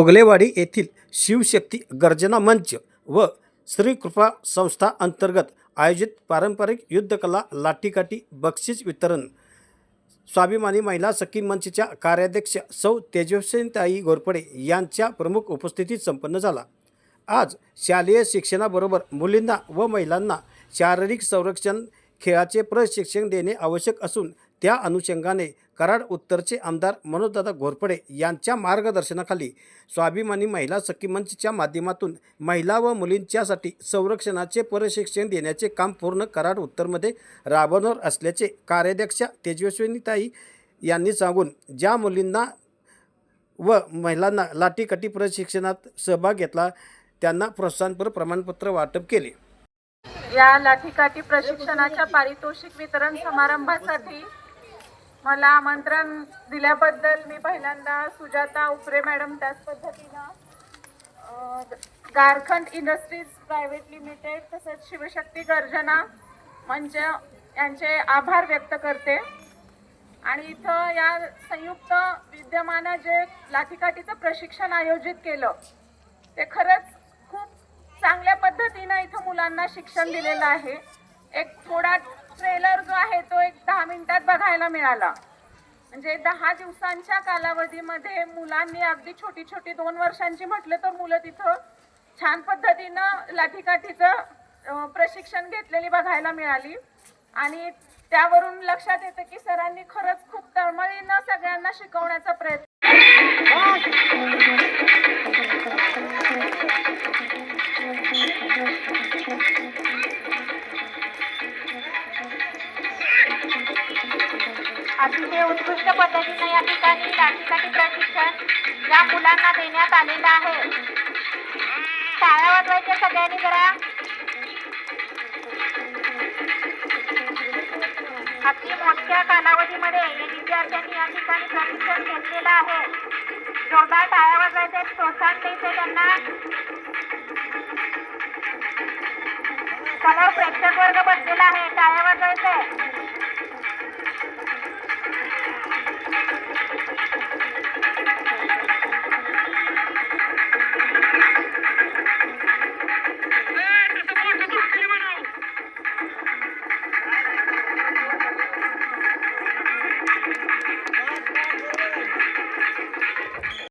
ओगलेवाडी येथील शिवशक्ती गर्जना मंच व श्री कृपा संस्था अंतर्गत आयोजित पारंपरिक युद्धकला लाठीकाठी बक्षीस वितरण स्वाभिमानी महिला सखी मंचच्या कार्याध्यक्ष सौ तेजस्वीताई घोरपडे यांच्या प्रमुख उपस्थितीत संपन्न झाला. आज शालेय शिक्षणाबरोबर मुलींना व महिलांना शारीरिक संरक्षण खेळाचे प्रशिक्षण देणे आवश्यक असून त्या अनुषंगाने कराड उत्तरचे आमदार मनोजदादा घोरपडे यांच्या मार्गदर्शनाखाली स्वाभिमानी महिला सखी मंचच्या माध्यमातून महिला व मुलींच्यासाठी संरक्षणाचे प्रशिक्षण देण्याचे काम पूर्ण कराड उत्तरमध्ये राबवणार असल्याचे कार्याध्यक्षा तेजस्विनीताई यांनी सांगून ज्या मुलींना व महिलांना लाठीकाठी प्रशिक्षणात सहभाग घेतला त्यांना प्रोत्साहनपर प्रमाणपत्र वाटप केले. या लाठीकाठी प्रशिक्षणाच्या पारितोषिक वितरण समारंभासाठी मला आमंत्रण दिल्याबद्दल मी पहिल्यांदा सुजाता उपरे मॅडम त्याच पद्धतीनं गारखंड इंडस्ट्रीज प्रायव्हेट लिमिटेड तसंच शिवशक्ती गर्जना मंच यांचे आभार व्यक्त करते. आणि इथं या संयुक्त विद्यमानं जे लाठीकाठीचं प्रशिक्षण आयोजित केलं ते खरंच खूप चांगल्या पद्धतीनं इथं मुलांना शिक्षण दिलेलं आहे. एक थोडा ट्रेलर जो आहे तो एक दहा मिनिटात बघायला मिळाला. म्हणजे दहा दिवसांच्या कालावधीमध्ये मुलांनी अगदी छोटी छोटी दोन वर्षांची म्हटलं तर मुलं तिथं छान पद्धतीनं लाठीकाठीचं प्रशिक्षण घेतलेली बघायला मिळाली. आणि त्यावरून लक्षात येतं की सरांनी खरंच खूप तळमळीनं सगळ्यांना शिकवण्याचा प्रयत्न अतिशय उत्कृष्ट पद्धतीने या ठिकाणी लाठीकाठी प्रशिक्षण या मुलांना देण्यात आलेलं आहे. टाळ्या वाजवायच्या सगळ्यांनी जरा अति मोठ्या कालावधीमध्ये या विद्यार्थ्यांनी या ठिकाणी प्रशिक्षण घेतलेलं आहे. जोरदार टाळ्या वाजवायचे प्रोत्साहन द्यायचे त्यांना. समोर प्रेक्षक वर्ग बसलेला आहे. टाळ्या वाजवायचे